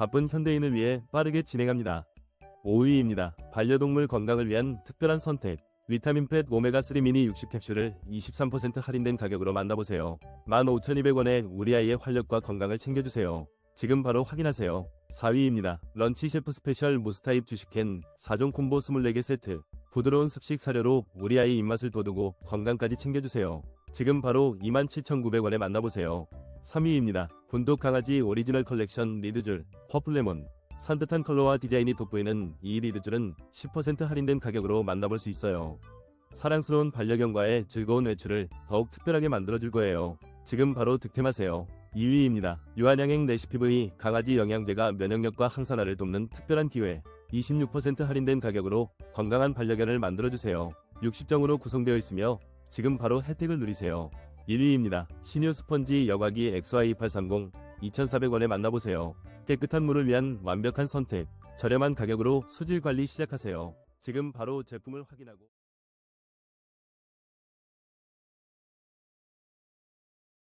바쁜 현대인을 위해 빠르게 진행합니다. 5위입니다. 반려동물 건강을 위한 특별한 선택. 비타민 팻 오메가3 미니 60캡슐을 23% 할인된 가격으로 만나보세요. 15,200원에 우리 아이의 활력과 건강을 챙겨주세요. 지금 바로 확인하세요. 4위입니다. 런치 셰프 스페셜 무스타입 주식캔 4종 콤보 24개 세트. 부드러운 습식 사료로 우리 아이 입맛을 돋우고 건강까지 챙겨주세요. 지금 바로 27,900원에 만나보세요. 3위입니다. 분독 강아지 오리지널 컬렉션 리드줄 퍼플레몬 산뜻한 컬러와 디자인이 돋보이는 이 리드줄은 10% 할인된 가격으로 만나볼 수 있어요. 사랑스러운 반려견과의 즐거운 외출을 더욱 특별하게 만들어줄 거예요. 지금 바로 득템하세요. 2위입니다. 유한양행 레시피브이 강아지 영양제가 면역력과 항산화를 돕는 특별한 기회. 26% 할인된 가격으로 건강한 반려견을 만들어주세요. 60정으로 구성되어 있으며 지금 바로 혜택을 누리세요. 1위입니다. 신유 스펀지 여과기 XY2830 2,400원에 만나보세요. 깨끗한 물을 위한 완벽한 선택. 저렴한 가격으로 수질 관리 시작하세요. 지금 바로 제품을 확인하고